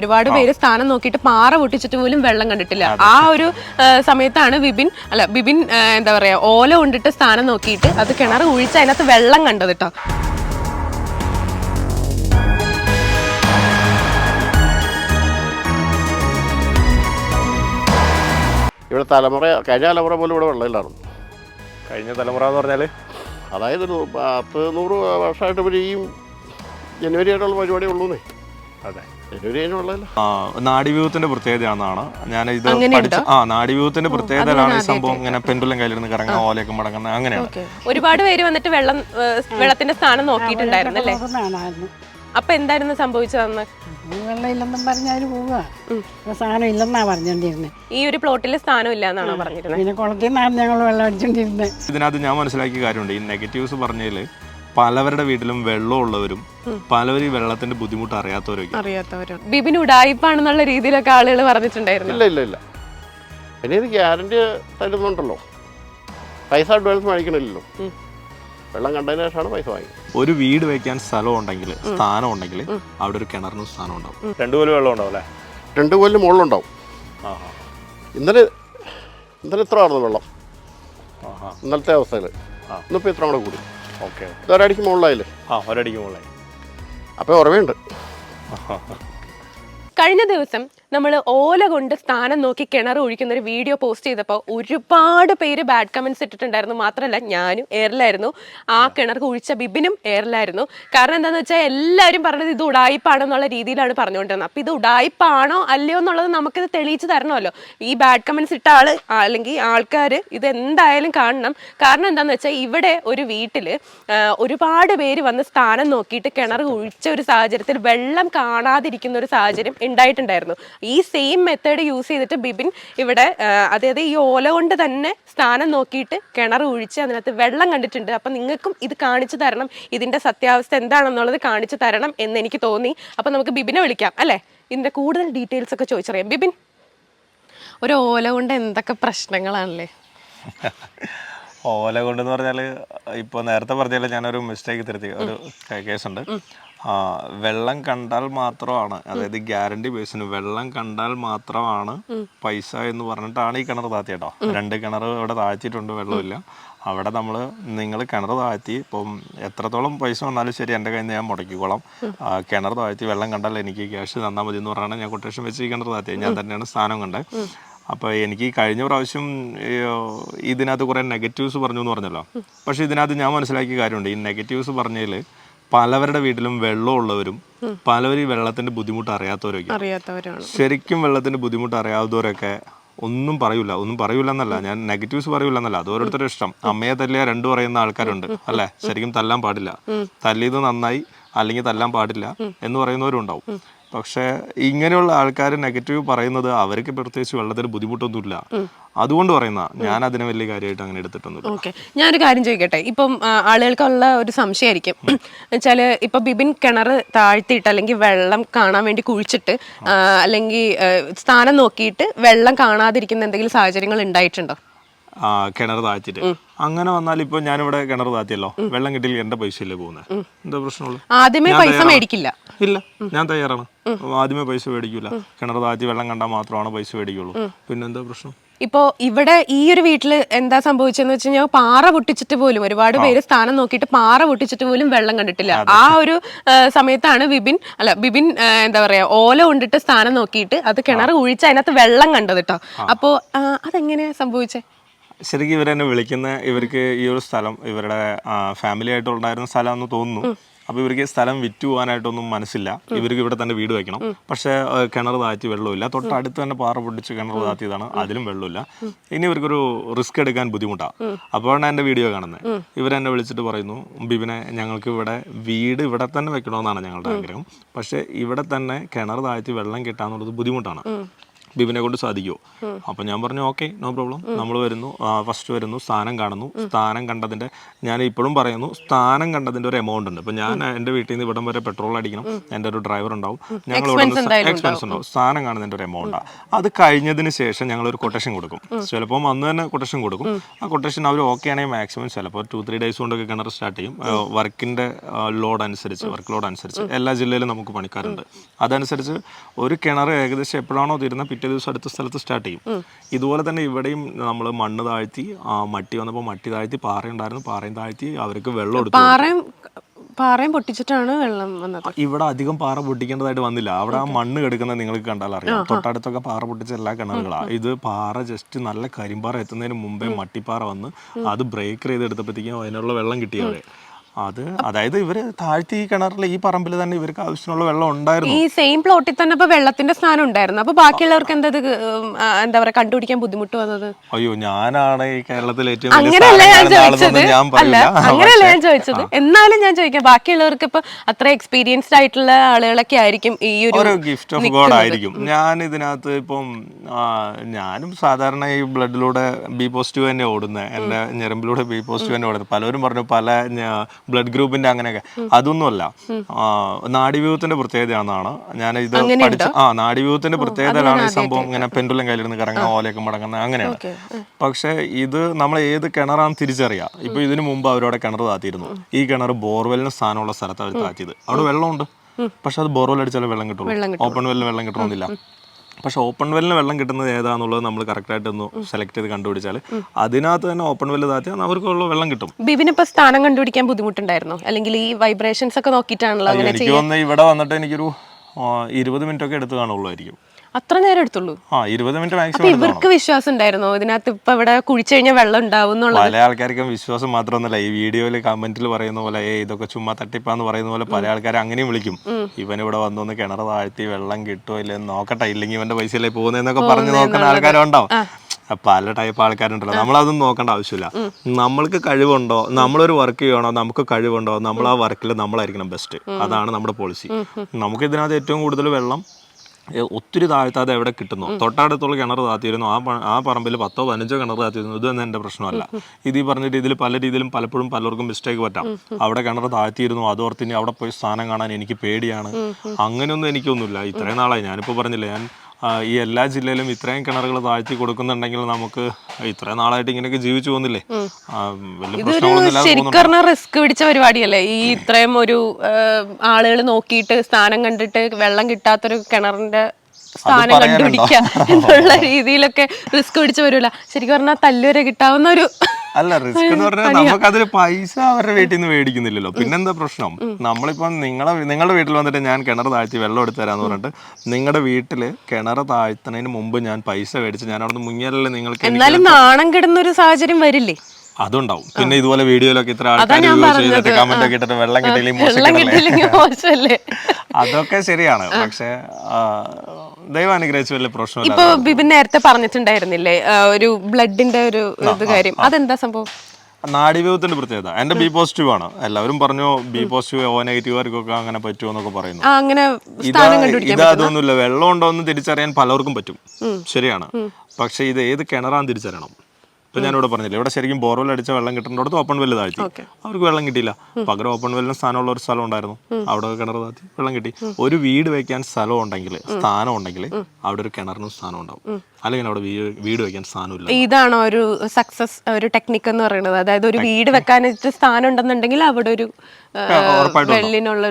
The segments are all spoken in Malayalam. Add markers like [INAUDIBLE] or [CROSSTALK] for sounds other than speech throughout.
ഒരുപാട് പേര് സ്ഥാനം നോക്കിയിട്ട് പാറ പൊട്ടിച്ചിട്ട് പോലും വെള്ളം കണ്ടിട്ടില്ല. ആ ഒരു സമയത്താണ് ബിബിൻ അല്ല ബിബിൻ എന്താ പറയാ ഓല കൊണ്ടിട്ട് സ്ഥാനം നോക്കിയിട്ട് അത് കിണർ ഒഴിച്ച് അതിനകത്ത് വെള്ളം കണ്ടത് കേട്ടോ ഇവിടെ തലമുറ കഴിഞ്ഞ തലമുറ പോലും ഇവിടെ വെള്ളമില്ലായിരുന്നു കഴിഞ്ഞ തലമുറ എന്ന് പറഞ്ഞാൽ അതായത് ഒരു പത്ത് നൂറ് വർഷമായിട്ട് ഇവർ ഈ ജനുവരി ആയിട്ടുള്ള പരിപാടി ഉള്ളൂന്നേ. അതെ. നാഡീവ്യൂഹത്തിന്റെ പ്രത്യേകതയാണെന്നാണ്. ഞാൻ ഇത് പഠിച്ചു ആ നാടിവ്യൂഹത്തിന്റെ പ്രത്യേകതയാണ് ഈ സംഭവം ഇങ്ങനെ പെൻഡുലം കയ്യിലിരുന്ന് കറങ്ങുന്ന ഓലയൊക്കെ മടങ്ങുന്ന അങ്ങനെയാണ്. ഒരുപാട് പേര് വന്നിട്ട് വെള്ളം വെള്ളത്തിന്റെ സ്ഥാനം നോക്കിയിട്ടുണ്ടായിരുന്നു അല്ലേ അപ്പൊ എന്തായിരുന്നു സംഭവിച്ചതെന്ന്? വെള്ളം ഇല്ലെന്നും പറഞ്ഞ് അവർ പോവുക. സാധനം ഇല്ലെന്നാ പറഞ്ഞോണ്ടിരുന്നത് ഈ ഒരു പ്ലോട്ടിൽ സ്ഥാനം ഇല്ല എന്നാണോ പറഞ്ഞിരുന്നത് പിന്നെ കുളത്തിൽ നിന്നാണ് ഞങ്ങൾ വെള്ളം അടിച്ചോണ്ടിരുന്നത് ഇതിനകത്ത് ഞാൻ മനസ്സിലാക്കിയ കാര്യമുണ്ട്. ഈ നെഗറ്റീവ്സ് പറഞ്ഞതിൽ പലവരുടെ വീട്ടിലും വെള്ളമുള്ളവരും പലവരും ഈ വെള്ളത്തിന്റെ ബുദ്ധിമുട്ട് അറിയാത്തവരും അറിയാത്തവരും. ബിബിൻ ഉടായിപ്പാണെന്നുള്ള രീതിയിലൊക്കെ ആളുകൾ പറഞ്ഞിട്ടുണ്ടായിരുന്നു? ഇല്ല ഇല്ല ഇല്ല. പിന്നെ ഇത് ഗ്യാരണ്ടി തരുന്നുണ്ടല്ലോ. പൈസ അഡ്വാൻസ് വാങ്ങിക്കണില്ലല്ലോ. വെള്ളം കണ്ടതിന് ശേഷമാണ് പൈസ വാങ്ങി ഒരു വീട് വെക്കാൻ സ്ഥലം ഉണ്ടെങ്കിൽ സ്ഥാനം ഉണ്ടെങ്കിൽ അവിടെ ഒരു കിണറിനും സ്ഥാനം ഉണ്ടാവും. രണ്ടുപോലെ വെള്ളം ഉണ്ടാവും അല്ലേ? രണ്ട് കൊല്ലം മുകളിലുണ്ടാവും. ഇന്നലെ ഇന്നലെ ഇത്ര ആയിരുന്നു വെള്ളം. ഇന്നലത്തെ അവസ്ഥയിൽ. ഇന്നിപ്പോൾ ഇത്ര കൂടെ കൂടി. ഓക്കെ ഇത് ഒരടിക്ക് മുകളിലായില്ലേ? ആ ഒരടിക്ക് മുകളിലായി. അപ്പോൾ ഉറവയുണ്ട്. [LAUGHS] കഴിഞ്ഞ ദിവസം നമ്മൾ ഓല കൊണ്ട് സ്ഥാനം നോക്കി കിണർ ഒഴിക്കുന്ന ഒരു വീഡിയോ പോസ്റ്റ് ചെയ്തപ്പോൾ ഒരുപാട് പേര് ബാഡ് കമൻസ് ഇട്ടിട്ടുണ്ടായിരുന്നു. മാത്രമല്ല ഞാനും എയറിലായിരുന്നു ആ കിണർ കുഴിച്ച ബിബിനും എയറിലായിരുന്നു കാരണം എന്താണെന്ന് വെച്ചാൽ എല്ലാവരും പറഞ്ഞത് ഇത് ഉടായിപ്പാണെന്നുള്ള രീതിയിലാണ് പറഞ്ഞുകൊണ്ടിരുന്നത്. അപ്പോൾ ഇത് ഉടായിപ്പാണോ അല്ലയോ എന്നുള്ളത് നമുക്കിത് തെളിയിച്ച് തരണമല്ലോ. ഈ ബാഡ് കമൻസ് ഇട്ട ആൾ അല്ലെങ്കിൽ ആൾക്കാർ ഇത് എന്തായാലും കാണണം. കാരണം എന്താണെന്ന് വെച്ചാൽ ഇവിടെ ഒരു വീട്ടിൽ ഒരുപാട് പേര് വന്ന് സ്ഥാനം നോക്കിയിട്ട് കിണർ കുഴിച്ച ഒരു സാഹചര്യത്തിൽ വെള്ളം കാണാതിരിക്കുന്ന ഒരു സാഹചര്യം ഉണ്ടായിട്ടുണ്ടായിരുന്നു. ഈ സെയിം മെത്തേഡ് യൂസ് ചെയ്തിട്ട് ബിബിൻ ഇവിടെ അതായത് ഈ ഓല കൊണ്ട് തന്നെ സ്ഥാനം നോക്കിയിട്ട് കിണർ ഒഴിച്ച് അതിനകത്ത് വെള്ളം കണ്ടിട്ടുണ്ട്. അപ്പം നിങ്ങൾക്കും ഇത് കാണിച്ചു തരണം. ഇതിന്റെ സത്യാവസ്ഥ എന്താണെന്നുള്ളത് കാണിച്ചു തരണം എന്ന് എനിക്ക് തോന്നി. അപ്പം നമുക്ക് ബിബിനെ വിളിക്കാം അല്ലേ? ഇതിന്റെ കൂടുതൽ ഡീറ്റെയിൽസ് ഒക്കെ ചോദിച്ചറിയാം. ബിബിൻ. ഒരു ഓല കൊണ്ട് എന്തൊക്കെ പ്രശ്നങ്ങളാണല്ലേ? [LAUGHS] ഓല കൊണ്ടെന്ന് പറഞ്ഞാൽ ഇപ്പോൾ നേരത്തെ പറഞ്ഞാൽ ഞാനൊരു മിസ്റ്റേക്ക് തിരുത്തി ഒരു കേസുണ്ട് വെള്ളം കണ്ടാൽ മാത്രമാണ് അതായത് ഗ്യാരണ്ടി ബേസിന് വെള്ളം കണ്ടാൽ മാത്രമാണ് പൈസ എന്ന് പറഞ്ഞിട്ടാണ് ഈ കിണർ താഴ്ത്തിയേട്ടോ രണ്ട് കിണർ ഇവിടെ താഴ്ത്തിയിട്ടുണ്ട് വെള്ളമില്ല. അവിടെ നമ്മൾ നിങ്ങൾ കിണർ താഴ്ത്തി ഇപ്പം എത്രത്തോളം പൈസ വന്നാലും ശരി എന്റെ കയ്യിൽ നിന്ന് ഞാൻ മുടക്കിക്കോളാം. കിണർ താഴ്ത്തി വെള്ളം കണ്ടാൽ എനിക്ക് ക്യാഷ് തന്നാൽ മതി എന്ന് പറഞ്ഞാണ് ഞാൻ കൊട്ടേഷൻ വെച്ച് ഈ കിണർ താഴ്ത്തിയത് ഞാൻ തന്നെയാണ് സ്ഥാനം കണ്ടത് അപ്പോൾ എനിക്ക് കഴിഞ്ഞ പ്രാവശ്യം ഇതിനകത്ത് കുറേ നെഗറ്റീവ്സ് പറഞ്ഞു എന്ന് പറഞ്ഞല്ലോ പക്ഷേ ഇതിനകത്ത് ഞാൻ മനസ്സിലാക്കിയ കാര്യമുണ്ട്. ഈ നെഗറ്റീവ്സ് പറഞ്ഞതിൽ പലവരുടെ വീട്ടിലും വെള്ളമുള്ളവരും പലവരും ഈ വെള്ളത്തിന്റെ ബുദ്ധിമുട്ട് അറിയാത്തവരൊക്കെ അറിയാത്തവരാണ്. ശരിക്കും വെള്ളത്തിന്റെ ബുദ്ധിമുട്ട് അറിയാവുന്നവരൊക്കെ ഒന്നും പറയൂല. ഒന്നും പറയൂല എന്നല്ല ഞാൻ നെഗറ്റീവ്സ് പറയൂല എന്നല്ല അത് ഓരോരുത്തരുടെ ഇഷ്ടം. അമ്മയെ തല്ലിയ രണ്ടു പറയുന്ന ആൾക്കാരുണ്ട് അല്ലെ? ശരിക്കും തല്ലാൻ പാടില്ല. തല്ലിയത് നന്നായി അല്ലെങ്കിൽ തല്ലാൻ പാടില്ല എന്ന് പറയുന്നവരും ഉണ്ടാവും പക്ഷെ ഇങ്ങനെയുള്ള ആൾക്കാർ നെഗറ്റീവ് പറയുന്നത് അവർക്ക് പ്രത്യേകിച്ച് വെള്ളത്തിന് ബുദ്ധിമുട്ടൊന്നുമില്ല. അതുകൊണ്ട് പറയുന്ന ഞാൻ അതിനെ വലിയ കാര്യമായിട്ട് അങ്ങനെ എടുത്തിട്ടൊന്നുമില്ല. ഓക്കെ. ഞാനൊരു കാര്യം ചോദിക്കട്ടെ? ഇപ്പം ആളുകൾക്കുള്ള ഒരു സംശയമായിരിക്കും. വെച്ചാൽ ഇപ്പൊ ബിബിൻ കിണർ താഴ്ത്തിയിട്ട് അല്ലെങ്കിൽ വെള്ളം കാണാൻ വേണ്ടി കുഴിച്ചിട്ട് അല്ലെങ്കിൽ സ്ഥാനം നോക്കിയിട്ട് വെള്ളം കാണാതിരിക്കുന്ന എന്തെങ്കിലും സാഹചര്യങ്ങൾ ഉണ്ടായിട്ടുണ്ടോ? കിണർ താഴ്ത്തിട്ട് അങ്ങനെ വന്നാൽ ഇപ്പൊ ഞാനിവിടെ കിണർ താഴ്ത്തിയല്ലോ. വെള്ളം കിട്ടിയില്ല എന്റെ പൈസ ഇല്ലേ പോകുന്നത് എന്താ പ്രശ്നമുള്ളൂ? ആദ്യമേ പൈസ മേടിക്കില്ല. ഇല്ല ഞാൻ തയ്യാറാണ്. ആദ്യമേ പൈസ മേടിക്കൂല. കിണർ താഴ്ത്തി വെള്ളം കണ്ടാൽ മാത്രമാണ് പൈസ മേടിക്കുള്ളൂ. പിന്നെന്താ പ്രശ്നം? ഇപ്പോ ഇവിടെ ഈ ഒരു വീട്ടിൽ എന്താ സംഭവിച്ചെന്ന് വെച്ച് കഴിഞ്ഞാൽ പാറ പൊട്ടിച്ചിട്ട് പോലും ഒരുപാട് പേര് സ്ഥാനം നോക്കിയിട്ട് പാറ പൊട്ടിച്ചിട്ട് പോലും വെള്ളം കണ്ടിട്ടില്ല. ആ ഒരു സമയത്താണ് ബിബിൻ അല്ല ബിബിൻ എന്താ പറയാ ഓല കൊണ്ടിട്ട് സ്ഥാനം നോക്കിയിട്ട് അത് കിണർ കുഴിച്ച് അതിനകത്ത് വെള്ളം കണ്ടത് കേട്ടോ അപ്പോ അതെങ്ങനെയാ സംഭവിച്ചേ? ശരിക്കും ഇവരെന്നെ വിളിക്കുന്ന ഇവർക്ക് ഈ ഒരു സ്ഥലം ഇവരുടെ ഫാമിലി ആയിട്ട് ഉണ്ടായിരുന്ന സ്ഥലം എന്ന് തോന്നുന്നു അപ്പൊ ഇവർക്ക് സ്ഥലം വിറ്റ് പോകാനായിട്ടൊന്നും മനസ്സില്ല. ഇവർക്ക് ഇവിടെ തന്നെ വീട് വെക്കണം. പക്ഷേ കിണർ താഴ്ത്തി വെള്ളമില്ല. തൊട്ടടുത്ത് തന്നെ പാറ പൊട്ടിച്ച് കിണർ താഴ്ത്തിയതാണ്. അതിലും വെള്ളമില്ല. ഇനി ഇവർക്കൊരു റിസ്ക് എടുക്കാൻ ബുദ്ധിമുട്ടാണ് അപ്പോഴാണ് എന്റെ വീഡിയോ കാണുന്നത്. ഇവരെന്നെ വിളിച്ചിട്ട് പറയുന്നു ബിബിനെ ഞങ്ങൾക്ക് ഇവിടെ വീട് ഇവിടെ തന്നെ വെക്കണമെന്നാണ് ഞങ്ങളുടെ ആഗ്രഹം. പക്ഷേ ഇവിടെ തന്നെ കിണർ താഴ്ത്തി വെള്ളം കിട്ടാന്നുള്ളത് ബുദ്ധിമുട്ടാണ്. ബിബിനെ കൊണ്ട് സാധിക്കുമോ അപ്പം ഞാൻ പറഞ്ഞു ഓക്കെ നോ പ്രോബ്ലം. നമ്മൾ വരുന്നു. ഫസ്റ്റ് വരുന്നു. സ്ഥാനം കാണുന്നു. സ്ഥാനം കണ്ടതിന്റെ ഞാൻ ഇപ്പോഴും പറയുന്നു സ്ഥാനം കണ്ടതിന്റെ ഒരു എമൗണ്ട് ഉണ്ട്. ഇപ്പൊ ഞാൻ എന്റെ വീട്ടിൽ നിന്ന് ഇവിടം വരെ പെട്രോൾ അടിക്കണം. എന്റെ ഒരു ഡ്രൈവർ ഉണ്ടാവും. ഞങ്ങൾ എക്സ്പെൻസ് ഉണ്ടാവും. സ്ഥാനം കാണുന്നതിന്റെ ഒരു എമൗണ്ടാണ് അത് കഴിഞ്ഞതിന് ശേഷം ഞങ്ങൾ ഒരു കൊട്ടേഷൻ കൊടുക്കും. ചിലപ്പോൾ അന്ന് തന്നെ കൊട്ടേഷൻ കൊടുക്കും. ആ കൊട്ടേഷൻ അവർ ഓക്കെ ആണെങ്കിൽ മാക്സിമം ചിലപ്പോൾ ടു ത്രീ ഡേയ്സ് കൊണ്ടൊക്കെ കിണർ സ്റ്റാർട്ട് ചെയ്യും. വർക്കിന്റെ ലോഡ് അനുസരിച്ച് വർക്ക് ലോഡ് അനുസരിച്ച്. എല്ലാ ജില്ലയിലും നമുക്ക് പണിക്കാരുണ്ട്. അതനുസരിച്ച് ഒരു കിണർ ഏകദേശം എപ്പോഴാണോ തീരുന്നത്? പിറ്റേ ദിവസം അടുത്ത സ്ഥലത്ത് സ്റ്റാർട്ട് ചെയ്യും. ഇതുപോലെ തന്നെ ഇവിടെയും നമ്മൾ മണ്ണ് താഴ്ത്തി ആ, മട്ടി വന്നപ്പോൾ മട്ടി താഴ്ത്തി പാറ ഉണ്ടായിരുന്നു പാറയും താഴ്ത്തി അവർക്ക് വെള്ളം എടുത്തു. പാറയും പാറയും പൊട്ടിച്ചിട്ടാണ് വെള്ളം വന്നത്. ഇവിടെ അധികം പാറ പൊട്ടിക്കേണ്ടതായിട്ട് വന്നില്ല. അവിടെ ആ മണ്ണ് കിടക്കുന്നത് നിങ്ങൾക്ക് കണ്ടാൽ അറിയാം. തൊട്ടടുത്തൊക്കെ പാറ പൊട്ടിച്ച എല്ലാ കിണറുകളാണ് ഇത് പാറ ജസ്റ്റ് നല്ല കരിമ്പാറ എത്തുന്നതിന് മുമ്പേ മട്ടിപ്പാറ വന്ന് അത് ബ്രേക്ക് ചെയ്ത് എടുത്തപ്പോഴത്തേക്കും അതിനുള്ള വെള്ളം കിട്ടി അവിടെ. അത് അതായത് ഇവർ താഴ്ത്തി ഈ കിണറിലെ ഈ പറമ്പിൽ തന്നെ ഇവർക്ക് ആവശ്യമുള്ള വെള്ളം ഉണ്ടായിരുന്നു. ഈ സെയിം പ്ലോട്ടിൽ തന്നെ ഇപ്പൊ വെള്ളത്തിന്റെ സ്ഥാനം ഉണ്ടായിരുന്നു. അപ്പൊ ബാക്കിയുള്ളവർക്ക് എന്താ ഇത് എന്താ പറയാ കണ്ടുപിടിക്കാൻ ബുദ്ധിമുട്ട് വന്നത്? അയ്യോ ഞാനാണ് ഈ കേരളത്തിൽ ഏറ്റവും അങ്ങനെയല്ല ഞാൻ ചോദിച്ചത്. അല്ല അങ്ങനെയല്ല ഞാൻ ചോദിച്ചത്. എന്നാലും ഞാൻ ചോദിക്കാം ബാക്കിയുള്ളവർക്ക് ഇപ്പൊ അത്ര എക്സ്പീരിയൻസ്ഡ് ആയിട്ടുള്ള ആളുകളൊക്കെ ആയിരിക്കും ഈ ഒരു ഒരു ഗിഫ്റ്റ് ഓഫ് ഗോഡ് ആയിരിക്കും. ഞാൻ ഇതിനകത്ത് ഇപ്പം ഞാനും സാധാരണ ഈ ബ്ലഡിലൂടെ ബി പോസിറ്റീവ് തന്നെ ഓടുന്നത് എന്റെ ഞരമ്പിലൂടെ ബി പോസിറ്റീവ് തന്നെ ഓടുന്നത് പലരും പറഞ്ഞു പല ബ്ലഡ് ഗ്രൂപ്പിന്റെ അങ്ങനെയൊക്കെ. അതൊന്നുമല്ല. നാടിവ്യൂഹത്തിന്റെ പ്രത്യേകതയാണെന്നാണ്. ഞാൻ ഇത് പഠിച്ച ആ നാടിവ്യൂഹത്തിന്റെ പ്രത്യേകതയിലാണ് ഈ സംഭവം ഇങ്ങനെ പെൻഡുലം കയ്യിലിരുന്ന് കറങ്ങാൻ ഓലയൊക്കെ മടങ്ങുന്ന അങ്ങനെയാണ്. പക്ഷെ ഇത് നമ്മൾ ഏത് കിണറാന്ന് തിരിച്ചറിയാം. ഇപ്പൊ ഇതിനു മുമ്പ് അവരവിടെ കിണർ താത്തിയിരുന്നു. ഈ കിണർ ബോർവെല്ലിന് സ്ഥാനമുള്ള സ്ഥലത്ത് അവർ താത്തിയത്. അവിടെ വെള്ളമുണ്ട്. പക്ഷെ അത് ബോർവെൽ അടിച്ചാലേ വെള്ളം കിട്ടുള്ളൂ. ഓപ്പൺ വെല്ലിന് വെള്ളം കിട്ടണമെന്നില്ല. പക്ഷെ ഓപ്പൺ വെല്ലിന് വെള്ളം കിട്ടുന്നത് ഏതാന്നുള്ളത് നമ്മൾ കറക്റ്റായിട്ട് ഒന്ന് സെലക്ട് ചെയ്ത് കണ്ടുപിടിച്ചാൽ അതിനകത്ത് തന്നെ ഓപ്പൺ വെല്ല് താത്തിയാൽ അവർക്കുള്ള വെള്ളം കിട്ടും. ബിബിന് ഇപ്പൊ സ്ഥാനം കണ്ടുപിടിക്കാൻ ബുദ്ധിമുട്ടുണ്ടായിരുന്നോ? അല്ലെങ്കിൽ ഈ വൈബ്രേഷൻസ് ഒക്കെ നോക്കിയിട്ടാണല്ലോ അങ്ങനെ എനിക്ക് തോന്നുന്നത് ഇവിടെ വന്നിട്ട് എനിക്കൊരു ഇരുപത് മിനിറ്റ് ഒക്കെ എടുത്ത് കാണുള്ളായിരിക്കും അത്ര നേരം എടുത്തുള്ളൂ. ഇരുപത് മിനിറ്റ് മാക്സിമം ഇവർക്ക് വിശ്വാസം ഉണ്ടായിരുന്നോ ഇതിനകത്ത് ഇപ്പൊ ഇവിടെ കുഴിച്ചു കഴിഞ്ഞാൽ വെള്ളം ഉണ്ടാവും പല ആൾക്കാർക്കും വിശ്വാസം മാത്രമൊന്നുമല്ല. ഈ വീഡിയോയിൽ കമന്റിൽ പറയുന്ന പോലെ ഏ ഇതൊക്കെ ചുമ്മാ തട്ടിപ്പാന്ന് പറയുന്ന പോലെ പല ആൾക്കാർ അങ്ങനെയും വിളിക്കും. ഇവൻ ഇവിടെ വന്നൊന്ന് കിണർ താഴ്ത്തി വെള്ളം കിട്ടുമോ ഇല്ലെന്ന് നോക്കട്ടെ. ഇല്ലെങ്കിൽ ഇവന്റെ പൈസയിലേ പോകുന്നതെന്നൊക്കെ പറഞ്ഞു നോക്കുന്ന ആൾക്കാരുണ്ടാവും. പല ടൈപ്പ് ആൾക്കാരുണ്ടല്ലോ. നമ്മളതൊന്നും നോക്കേണ്ട ആവശ്യമില്ല. നമ്മൾക്ക് കഴിവുണ്ടോ? നമ്മളൊരു വർക്ക് ചെയ്യണോ? നമുക്ക് കഴിവുണ്ടോ? നമ്മൾ ആ വർക്കിൽ നമ്മളായിരിക്കണം ബെസ്റ്റ് അതാണ് നമ്മുടെ പോളിസി നമുക്ക് ഇതിനകത്ത് ഏറ്റവും കൂടുതൽ വെള്ളം ഒത്തിരി താഴ്ത്താതെ എവിടെ കിട്ടുന്നു? തൊട്ടടുത്തുള്ള കിണർ താത്തിയിരുന്നു. ആ ആ പറമ്പിൽ പത്തോ പതിനഞ്ചോ കിണർ താത്തിയിരുന്നു. ഇത് തന്നെ എന്റെ പ്രശ്നമല്ല. ഇത് ഈ പറഞ്ഞ രീതിയിൽ പല രീതിയിലും പലപ്പോഴും പലർക്കും മിസ്റ്റേക്ക് പറ്റാം. അവിടെ കിണർ താഴ്ത്തിയിരുന്നു. അതോർത്തിന് അവിടെ പോയി സ്ഥാനം കാണാൻ എനിക്ക് പേടിയാണ്. അങ്ങനെയൊന്നും എനിക്കൊന്നുമില്ല. ഇത്രയും നാളായി. ഞാനിപ്പോൾ പറഞ്ഞില്ല ഞാൻ ഈ എല്ലാ ജില്ലയിലും ഇത്രയും കിണറുകൾ താഴ്ത്തി കൊടുക്കുന്നുണ്ടെങ്കിൽ നമുക്ക് ഇത്രയും നാളായിട്ട് ഇങ്ങനെയൊക്കെ ജീവിച്ചു പോകുന്നില്ലേ? ശരിക്കും റിസ്ക് പിടിച്ച പരിപാടിയല്ലേ? ഈ ഇത്രയും ഒരു ആളുകൾ നോക്കിയിട്ട് സ്ഥാനം കണ്ടിട്ട് വെള്ളം കിട്ടാത്തൊരു കിണറിന്റെ സ്ഥാനം? കണ്ടുപിടിക്കുക എന്നുള്ള രീതിയിലൊക്കെ റിസ്ക് പിടിച്ച വരില്ല ശരിക്കും പറഞ്ഞാൽ തല്ലുവരെ കിട്ടാവുന്ന ഒരു അല്ല റിസ്ക് എന്ന് പറഞ്ഞാൽ നമുക്ക് അതിൽ പൈസ അവരുടെ വീട്ടിൽ നിന്ന് മേടിക്കുന്നില്ലല്ലോ. പിന്നെന്താ പ്രശ്നം? നമ്മളിപ്പം നിങ്ങളെ നിങ്ങളുടെ വീട്ടിൽ വന്നിട്ട് ഞാൻ കിണർ താഴ്ത്തി വെള്ളം എടുത്തു തരാന്ന് പറഞ്ഞിട്ട് നിങ്ങളുടെ വീട്ടിൽ കിണർ താഴ്ത്തുന്നതിന് മുമ്പ് ഞാൻ പൈസ മേടിച്ച് ഞാൻ അവിടെ മുങ്ങിയല്ലേ മുങ്ങിയാലല്ലേ നിങ്ങൾക്ക് എന്നാലും നാണം കിടുന്ന ഒരു സാഹചര്യം വരില്ലേ? അതുണ്ടാവും. പിന്നെ ഇതുപോലെ വീഡിയോയിലൊക്കെ ഇത്ര ആൾക്കാർ ചെയ്തിട്ട് കമന്റ് ഒക്കെ ഇട്ടിട്ട് വെള്ളം കിട്ടിയില്ലെങ്കിൽ അതൊക്കെ ശരിയാണ്. പക്ഷെ ദൈവം അനുഗ്രഹിച്ച് വലിയ പ്രശ്നമില്ല. ഇപ്പൊ ബിബിൻ നേരത്തെ പറഞ്ഞിട്ടുണ്ടായിരുന്നില്ലേ ഒരു ബ്ലഡിന്റെ ഒരു ഇത് കാര്യം. അതെന്താ സംഭവം? നാഡീവ്യൂഹത്തിന്റെ പ്രത്യേകത. എന്റെ ബി പോസിറ്റീവ് ആണ്. എല്ലാവരും പറഞ്ഞു ബി പോസിറ്റീവ് ഓ നെഗറ്റീവുകാർക്കൊക്കെ അങ്ങനെ പറ്റുമോ എന്നൊക്കെ പറയുന്നു. അങ്ങനെ ഇത് അതൊന്നുമില്ല. വെള്ളം ഉണ്ടോ എന്ന് തിരിച്ചറിയാൻ പലർക്കും പറ്റും. ശരിയാണ്. പക്ഷെ ഇത് ഏത് കിണറാന്ന് തിരിച്ചറിയണം. ഇപ്പൊ ഞാനിവിടെ പറഞ്ഞില്ലേ ഇവിടെ ശരിക്കും ബോർവെൽ അടിച്ച വെള്ളം കിട്ടുന്നിടത്ത് ഓപ്പൺ വെല്ല് താഴ്ത്തി. അവർക്ക് വെള്ളം കിട്ടിയില്ല. പകരം ഓപ്പൺ വെല്ലിന് സ്ഥാനമുള്ള ഒരു സ്ഥലം ഉണ്ടായിരുന്നു. അവിടെ കിണർ താഴ്ത്തി വെള്ളം കിട്ടി. ഒരു വീട് വെക്കാൻ സ്ഥലം ഉണ്ടെങ്കിൽ സ്ഥാനം ഉണ്ടെങ്കിൽ അവിടെ ഒരു കിണറിനും സ്ഥാനം ഉണ്ടാവും. അല്ലെങ്കിൽ അവിടെ വീട് വെക്കാൻ സ്ഥാനമില്ല ഇതാണ് ഒരു സക്സസ് ഒരു ടെക്നിക് എന്ന് പറയുന്നത്. അതായത് ഒരു വീട് വെക്കാൻ സ്ഥാനം ഉണ്ടെന്നുണ്ടെങ്കിൽ അവിടെ ഒരു വെള്ളിനുള്ള.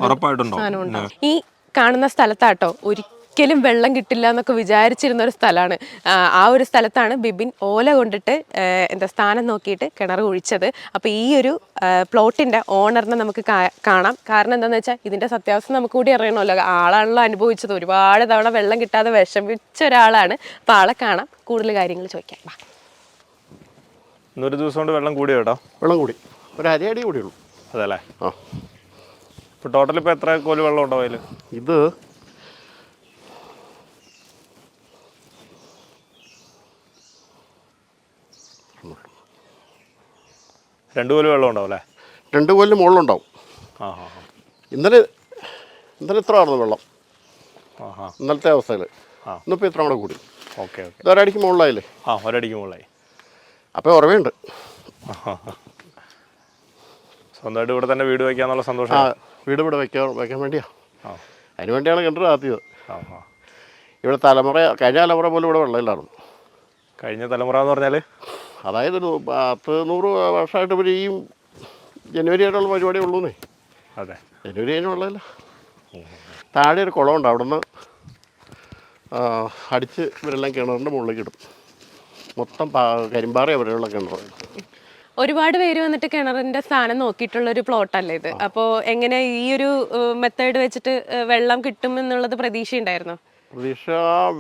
ഈ കാണുന്ന സ്ഥലത്താട്ടോ ഒരിക്കലും വെള്ളം കിട്ടില്ല എന്നൊക്കെ വിചാരിച്ചിരുന്ന ഒരു സ്ഥലമാണ്. ആ ഒരു സ്ഥലത്താണ് ബിബിൻ ഓല കൊണ്ടിട്ട് എന്താ സ്ഥാനം നോക്കിയിട്ട് കിണർ കുഴിച്ചത്. അപ്പോൾ ഈ ഒരു പ്ലോട്ടിന്റെ ഓണറിനെ നമുക്ക് കാണാം. കാരണം എന്താണെന്ന് വെച്ചാൽ ഇതിന്റെ സത്യാവസ്ഥ നമുക്ക് കൂടി അറിയണമല്ലോ. ആളാണല്ലോ അനുഭവിച്ചത്. ഒരുപാട് തവണ വെള്ളം കിട്ടാതെ വിഷമിച്ച ഒരാളാണ്. അപ്പോൾ ആളെ കാണാം. കൂടുതൽ കാര്യങ്ങൾ ചോദിക്കാം. വാ. ഇന്നൊരു ദിവസം കൊണ്ട് വെള്ളം കൂടി കേട്ടോ വെള്ളം കൂടി. ഒരു അരയടി കൂടിയുള്ളൂ അതല്ലേ? ആ. ഇപ്പൊ ടോട്ടൽ ഇപ്പൊ എത്ര കോൽ വെള്ളം ഉണ്ടാവും ഇത് രണ്ട് കോൽ വെള്ളം ഉണ്ടാവും അല്ലേ? രണ്ട് കൊല്ലം മുകളിലുണ്ടാവും. ആ ആ ഇന്നലെ ഇന്നലെ ഇത്ര ആയിരുന്നു വെള്ളം. ആ ആ. ഇന്നലത്തെ അവസ്ഥയിൽ ആ. ഇന്നിപ്പോൾ ഇത്ര കൂടെ കൂടി. Okay okay. ഇത് ഒരടിക്ക് മുകളിലായില്ലേ? ആ ഒരടിക്ക് മുകളിലായി. അപ്പോൾ ഉറവയുണ്ട് സ്വന്തമായിട്ട് ഇവിടെ തന്നെ വീട് വയ്ക്കാന്നുള്ള സന്തോഷം. ആ വീട് ഇവിടെ വയ്ക്കാൻ വയ്ക്കാൻ വേണ്ടിയാ. ആ. അതിന് വേണ്ടിയാണ് കിണർ താത്തിയത് ആ ആ. ഇവിടെ തലമുറ കഴിഞ്ഞ തലമുറ പോലും ഇവിടെ വെള്ളമില്ലായിരുന്നു കഴിഞ്ഞ തലമുറ എന്ന് പറഞ്ഞാൽ അതായത് പത്ത് നൂറ് വർഷമായിട്ട് ഇവർ ഈ ജനുവരി ആയിട്ടുള്ള പരിപാടി ഉള്ളൂന്നേ. അതെ. ജനുവരി കഴിഞ്ഞ് ഉള്ളതല്ല. താഴെ ഒരു കുളമുണ്ട് അവിടുന്ന് അടിച്ച് ഇവരെല്ലാം കിണറിന്റെ മുകളിലേക്ക് ഇടും. മൊത്തം പാ കരിമ്പാറ അവരുള്ള കിണർ ഒരുപാട് പേര് വന്നിട്ട് കിണറിന്റെ സ്ഥാനം നോക്കിയിട്ടുള്ള ഒരു പ്ലോട്ടല്ലേ ഇത്? അപ്പോ എങ്ങനെ ഈ ഒരു മെത്തേഡ് വെച്ചിട്ട് വെള്ളം കിട്ടും എന്നുള്ളത് പ്രതീക്ഷ ഉണ്ടായിരുന്നോ പ്രതീക്ഷ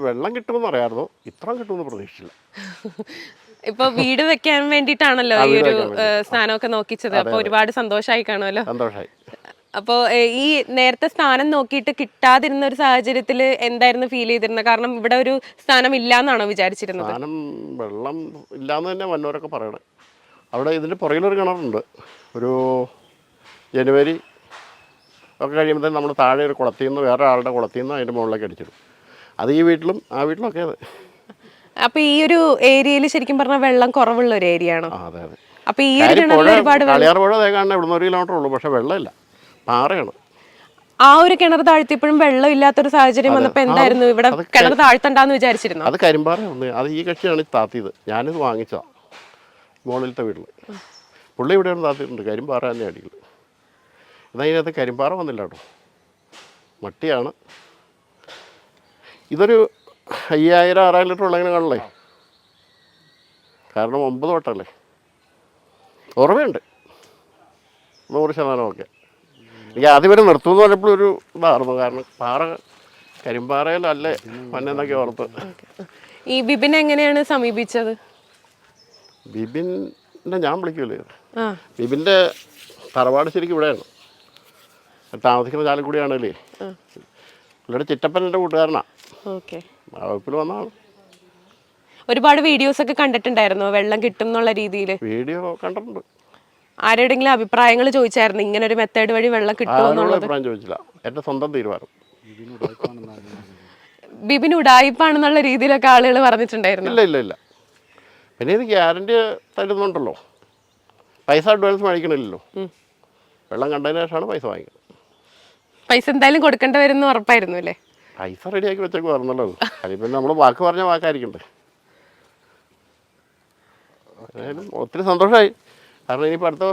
വെള്ളം കിട്ടുമെന്ന് അറിയാമായിരുന്നു ഇത്രയും കിട്ടുമെന്ന് പ്രതീക്ഷിച്ചില്ല. ഇപ്പൊ വീട് വെക്കാൻ വേണ്ടിട്ടാണല്ലോ ഈ ഒരു സ്ഥാനമൊക്കെ നോക്കിച്ചത്. അപ്പൊ ഒരുപാട് സന്തോഷമായി കാണുമല്ലോ. സന്തോഷമായി അപ്പോ ഈ നേരത്തെ സ്ഥാനം നോക്കിയിട്ട് കിട്ടാതിരുന്ന ഒരു സാഹചര്യത്തിൽ എന്തായിരുന്നു ഫീൽ ചെയ്തിരുന്നത്? കാരണം ഇവിടെ ഒരു സ്ഥാനം ഇല്ലാന്നാണോ വിചാരിച്ചിരുന്നത്? സ്ഥാനം വെള്ളം ഇല്ലാന്ന് തന്നെ വന്നവരൊക്കെ പറയണേ. അവിടെ ഇതിന്റെ പുറകിലൊരു കിണറുണ്ട്. ഒരു ജനുവരി ഒക്കെ കഴിയുമ്പോൾ നമ്മൾ താഴെ ഒരു കുളത്തിൽ നിന്ന് വേറെ ആളുടെ കുളത്തിൽ നിന്ന് അതിന്റെ മുകളിലേക്ക് അടിച്ചിടും. അത് ഈ വീട്ടിലും ആ വീട്ടിലൊക്കെ അത്. അപ്പൊ ഈ ഒരു ഏരിയയിൽ ശരിക്കും പറഞ്ഞാൽ വെള്ളം കുറവുള്ള ഒരു ഏരിയ ആണോ? ആ അതെ അതെ. അപ്പൊ ഈ ഒരു കിണറിൽ ഒരുപാട് വെള്ളം കാളിയാർ പുഴ അതേ കാണുന്ന ഇവിടുന്ന് ഒരു കിലോമീറ്റർ ഉള്ളൂ പക്ഷെ വെള്ളമില്ല. പാറയാണ്. ആ ഒരു കിണർ താഴ്ത്തിയപ്പോഴും വെള്ളം ഇല്ലാത്തൊരു സാഹചര്യം വന്നപ്പോ എന്തായിരുന്നു? ഇവിടെ കിണർ താഴ്ത്തണ്ടെന്ന് വിചാരിച്ചിരുന്നു? അത് കരിമ്പാറ ഒന്ന് അത് ഈ കക്ഷിയാണ് താത്തിയത്. ഞാനിത് വാങ്ങിച്ച മുകളിലത്തെ വീട്ടിൽ പുള്ളി ഇവിടെയാണ് താത്തിയിട്ടുണ്ട് കരിമ്പാറ തന്നെ അടിയിൽ എന്നാൽ ഇതിനകത്ത് കരിമ്പാറ വന്നില്ല കേട്ടോ. മട്ടിയാണ്. ഇതൊരു അയ്യായിരം ആറായിരം ലിറ്റർ ഉള്ളതിനെ കാണല്ലേ കാരണം ഒമ്പത് വട്ടമല്ലേ? ഉറവയുണ്ട് നൂറ് ശതമാനമൊക്കെ. എനിക്ക് ആദ്യം വരെ നിർത്തുമെന്ന് പറഞ്ഞപ്പോൾ ഒരു ഇതായിരുന്നു. കാരണം പാറ കരിമ്പാറയിലല്ലേ മഞ്ഞെന്നൊക്കെ ഓർത്ത്. ഈ ബിബിൻ എങ്ങനെയാണ് സമീപിച്ചത്? ബിബിന്റെ ഞാൻ വിളിക്കൂലേ? ആ. ബിബിന്റെ തറവാട് ശരിക്കും ഇവിടെയാണ് താമസിക്കുന്ന ചാലക്കുടിയാണല്ലേ? പുള്ളിയുടെ ചിറ്റപ്പൻ എന്റെ കൂട്ടുകാരനാണ് ഓക്കെ. വകുപ്പിൽ വന്നതാണ് ഒരുപാട് വീഡിയോസ് ഒക്കെ കണ്ടിട്ടുണ്ടായിരുന്നു? വെള്ളം കിട്ടും എന്നുള്ള രീതിയിൽ വീഡിയോ കണ്ടിട്ടുണ്ട്. ആരോടെങ്കിലും അഭിപ്രായങ്ങൾ ചോദിച്ചായിരുന്നു ഇങ്ങനെ ഒരു മെത്തേഡ് വഴി വെള്ളം കിട്ടുമോ എന്നുള്ളത്. അഭിപ്രായം ചോദിച്ചില്ല. എന്റെ സ്വന്തം തീരുമാനം. ബിബിൻ ഉടായിപ്പാണെന്നുള്ള രീതിയിലൊക്കെ ആളുകൾ പറഞ്ഞിട്ടുണ്ടായിരുന്നു? ഇല്ല ഇല്ല ഇല്ല. പിന്നെ ഇത് ഗ്യാരണ്ടി തരുന്നുണ്ടല്ലോ. പൈസ അഡ്വാൻസ് മേടിക്കണില്ലല്ലോ. വെള്ളം കണ്ടതിന് ശേഷമാണ് പൈസ വാങ്ങിക്കുന്നത് പൈസ എന്തായാലും കൊടുക്കേണ്ടി വരും ഉറപ്പായിരുന്നു അല്ലേ? പൈസ റെഡിയാക്കി വെച്ചേക്ക് പറഞ്ഞല്ലോ അതിൽ പിന്നെ നമ്മൾ വാക്ക് പറഞ്ഞ വാക്കായിരിക്കണ്ടേ. ഏതായാലും ഒത്തിരി സന്തോഷമായി കാരണം ഇനിയിപ്പോൾ അടുത്ത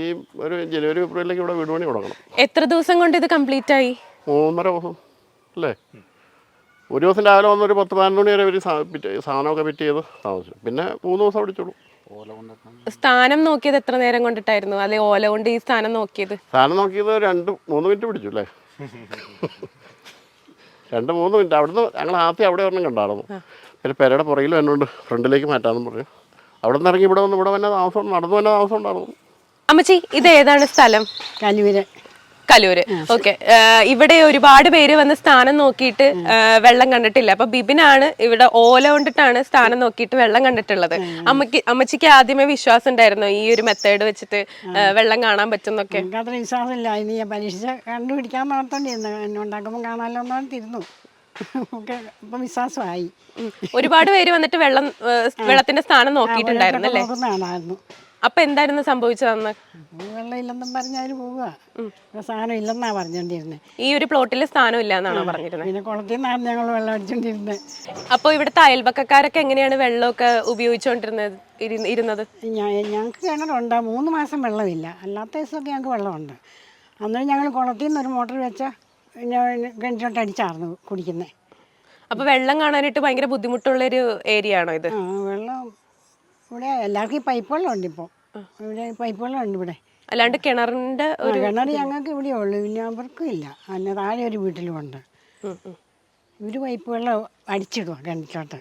ഈ ഒരു ജനുവരി ഫെബ്രുവരിയിലേക്ക് ഇവിടെ വീട് പണി തുടങ്ങണം. എത്ര ദിവസം കൊണ്ട് ഇത് കംപ്ലീറ്റ് ആയി? മൂന്നര ദിവസം അല്ലേ? ഒരു ദിവസം രാവിലെ വന്ന് ഒരു പത്ത് പതിനൊന്ന് മണി വരെ ഒരു സാധനമൊക്കെ ഫിറ്റ് ചെയ്ത് താമസിച്ചു. പിന്നെ മൂന്ന് ദിവസം അടിച്ചോളൂ സ്ഥാനം നോക്കിയത് എത്ര നേരം കൊണ്ടിട്ടായിരുന്നു? അല്ലെ ഓല കൊണ്ട് ഈ സ്ഥാനം നോക്കിയത്? സ്ഥാനം നോക്കിയത് രണ്ട് മൂന്ന് മിനിറ്റ് പിടിച്ചു അല്ലേ? [LAUGHS] രണ്ട് മൂന്ന് മിനിറ്റ്. അവിടുന്ന് ഞങ്ങൾ ആദ്യം അവിടെ ഒരെണ്ണം കണ്ടായിരുന്നു. പിന്നെ പെരയുടെ പുറകിലും എന്നോട് ഫ്രണ്ടിലേക്ക് മാറ്റാമെന്ന് പറഞ്ഞു. അവിടെ നിന്ന് ഇറങ്ങി ഇവിടെ വന്ന് ഇവിടെ തന്നെ താമസം നടന്നു തന്നെ താമസം ഉണ്ടായിരുന്നു. അമ്മച്ചി ഇത് ഏതാണ് സ്ഥലം? കലുവിൽ കലൂര്. ഓക്കെ. ഇവിടെ ഒരുപാട് പേര് വന്ന് സ്ഥാനം നോക്കിയിട്ട് വെള്ളം കണ്ടിട്ടില്ല. അപ്പൊ ബിബിനാണ് ഇവിടെ ഓല കൊണ്ടിട്ടാണ് സ്ഥാനം നോക്കിയിട്ട് വെള്ളം കണ്ടിട്ടുള്ളത്. അമ്മയ്ക്ക് അമ്മച്ചിക്ക് ആദ്യമേ വിശ്വാസം ഉണ്ടായിരുന്നു ഈ ഒരു മെത്തേഡ് വെച്ചിട്ട് വെള്ളം കാണാൻ പറ്റുന്നൊക്കെ. അത്ര വിശ്വാസമില്ല. ഇനി ഞാൻ പരീക്ഷ കണ്ടുപിടിക്കാൻ മാത്രം ഉണ്ടാക്കുമ്പോൾ കാണാമല്ലോ ഇപ്പം വിശ്വാസമായി. ഒരുപാട് പേര് വന്നിട്ട് വെള്ളം വെള്ളത്തിന്റെ സ്ഥാനം നോക്കിയിട്ടുണ്ടായിരുന്നു അല്ലേ? അപ്പൊ എന്തായിരുന്നു സംഭവിച്ചതെന്ന്? വെള്ളം ഇല്ലെന്നും പറഞ്ഞാൽ പോവുക സാധനം ഇല്ലെന്നാ പറഞ്ഞോണ്ടിരുന്നത് ഈ ഒരു പ്ലോട്ടിൽ സ്ഥാനം ഇല്ല എന്നാണോ പറഞ്ഞിരുന്നത് പിന്നെ കുളത്തിൽ നിന്നാണ് ഞങ്ങൾ വെള്ളം അടിച്ചോണ്ടിരുന്നത് അപ്പൊ ഇവിടുത്തെ അയൽവക്കക്കാരൊക്കെ എങ്ങനെയാണ് വെള്ളമൊക്കെ ഉപയോഗിച്ചുകൊണ്ടിരുന്നത് ഇരുന്നത്? ഞങ്ങൾക്ക് കിണറുണ്ട്. മൂന്ന് മാസം വെള്ളമില്ല. അല്ലാത്ത ദിവസമൊക്കെ ഞങ്ങൾക്ക് വെള്ളമുണ്ട്. അന്നേരം ഞങ്ങൾ കുളത്തിൽ നിന്ന് ഒരു മോട്ടർ വെച്ചാൽ കിണറ്റിലോട്ട് അടിച്ചായിരുന്നു കുടിക്കുന്നത് അപ്പൊ വെള്ളം കാണാനായിട്ട് ഭയങ്കര ബുദ്ധിമുട്ടുള്ളൊരു ഏരിയ ആണോ ഇത് വെള്ളം ഇവിടെ എല്ലാവർക്കും ഈ പൈപ്പ് വെള്ളം ഉണ്ട് ഇപ്പോൾ ഇവിടെ പൈപ്പ് വെള്ളം ഉണ്ട് ഇവിടെ. അല്ലാണ്ട് കിണറിന്റെ ഒരു കിണർ ഞങ്ങൾക്ക് ഇവിടെ ഉള്ളു. പിന്നെ അവർക്കും ഇല്ല. അല്ല താഴെ ഒരു വീട്ടിലും ഉണ്ട്. ഉം. പൈപ്പ് വെള്ളം അടിച്ചിടുക കിണറ്റിലോട്ട്.